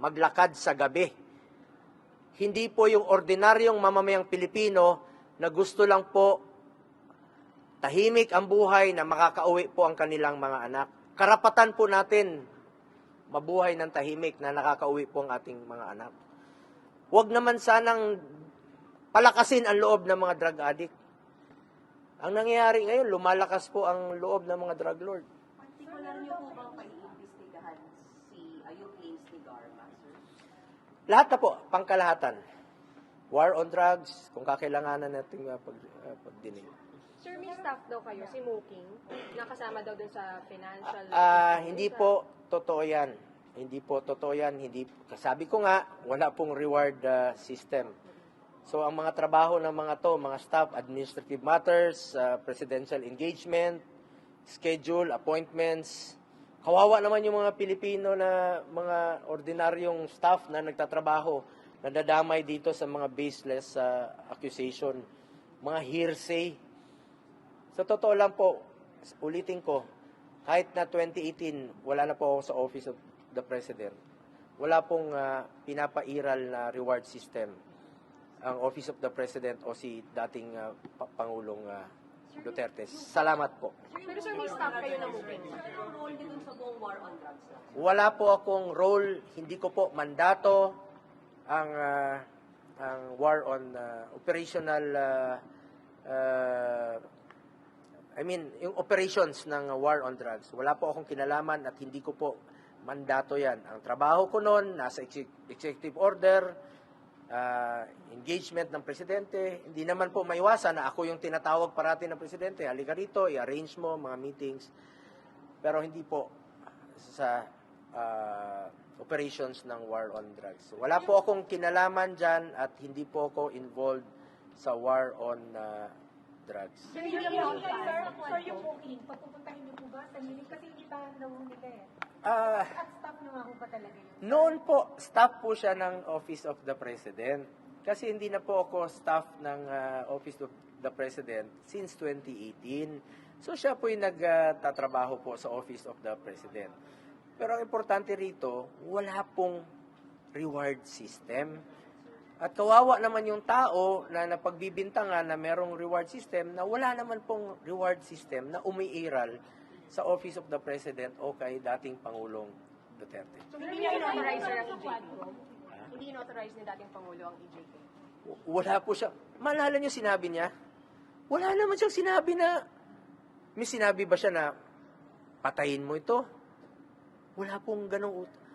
maglakad sa gabi. Hindi po yung ordinaryong mamamayang Pilipino na gusto lang po tahimik ang buhay na makakauwi po ang kanilang mga anak. Karapatan po natin mabuhay ng tahimik na nakakauwi po ang ating mga anak. Huwag naman sanang palakasin ang loob ng mga drug addict. Ang nangyayari ngayon, lumalakas po ang loob ng mga drug lord. Partikular niyo po bang paiimbestigahan Ayub Ames ni Garma, sir? Lahat na po, pangkalahatan. War on drugs, kung kakailanganan natin uh, pag, uh, pagdinig. Sir, may staff daw kayo, si Mooking, nakasama daw dun sa financial... Ah, hindi po totoo yan. Hindi po totoo yan. Hindi, sabi ko nga, wala pong reward uh, system. So, ang mga trabaho ng mga to, mga staff, administrative matters, uh, presidential engagement, schedule, appointments. Kawawa naman yung mga Pilipino na mga ordinaryong staff na nagtatrabaho, nadadamay dito sa mga baseless uh, accusation, mga hearsay. Sa totoo lang po, ulitin ko, kahit na 2018, wala na po ako sa Office of the President. Wala pong ah, pinapairal na reward system ang Office of the President o si dating Pa- Pangulong ah, Duterte. Salamat po. Pero sir, may staff kayo na Mooking. Sir, ang role niyo dun sa buong war on drugs? Wala po akong role, hindi ko po mandato ang ah, ang war on ah, operational ah, ah, I mean, yung operations ng war on drugs. Wala po akong kinalaman at hindi ko po mandato yan. Ang trabaho ko noon, nasa exec- executive order, ah, engagement ng presidente. Hindi naman po maiwasan na ako yung tinatawag parati ng presidente. Halika rito, i-arrange mo mga meetings. Pero hindi po sa ah, operations ng war on drugs. Wala po akong kinalaman dyan at hindi po ako involved sa war on ah, drugs. Sir, yung yung sir, sir, yung booking, pagpupuntahin niyo po ba sa meeting? Kasi hindi pa nahuli ka eh. Ah, At staff po ba talaga yun? Noon po, staff po siya ng Office of the President. Kasi hindi na po ako staff ng ah, Office of the President since 2018. So siya po yung nagtatrabaho po sa Office of the President. Pero ang importante rito, wala pong reward system. At kawawa naman yung tao na napagbibintangan na merong reward system na wala naman pong reward system na umiiral sa Office of the President o kay dating Pangulong Duterte. So, hindi niya in-authorize ang EJK? Hindi in-authorize ni dating Pangulo ang EJK? Wala po siya. Malala niyo sinabi niya? Wala naman siyang sinabi na, may sinabi ba siya na, patayin mo ito? Wala pong ganong, ut-